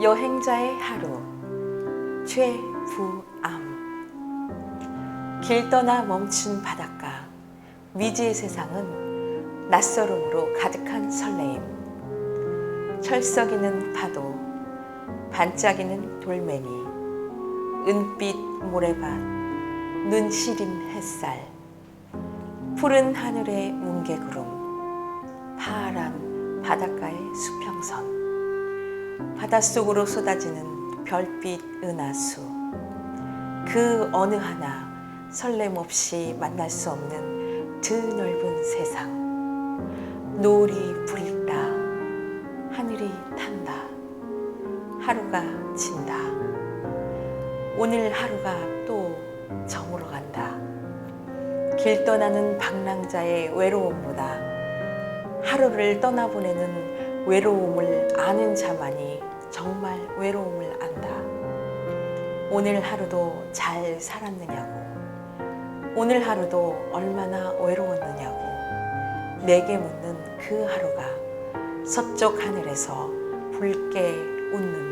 여행자의 하루. 최부암. 길 떠나 멈춘 바닷가. 미지의 세상은 낯설음으로 가득한 설레임. 철썩이는 파도 반짝이는 돌멩이 은빛 모래밭 눈 시린 햇살 푸른 하늘의 뭉게구름 파란 바닷가의 수평선 바닷속으로 쏟아지는 별빛 은하수. 그 어느 하나 설렘 없이 만날 수 없는 드넓은 세상. 노을이 부릴다 하늘이 탄다. 하루가 진다. 오늘 하루가 또 저물어 간다. 길 떠나는 방랑자의 외로움보다 하루를 떠나보내는 외로움을 아는 자만이 정말 외로움을 안다. 오늘 하루도 잘 살았느냐고. 오늘 하루도 얼마나 외로웠느냐고. 내게 묻는 그 하루가 서쪽 하늘에서 붉게 웃는다.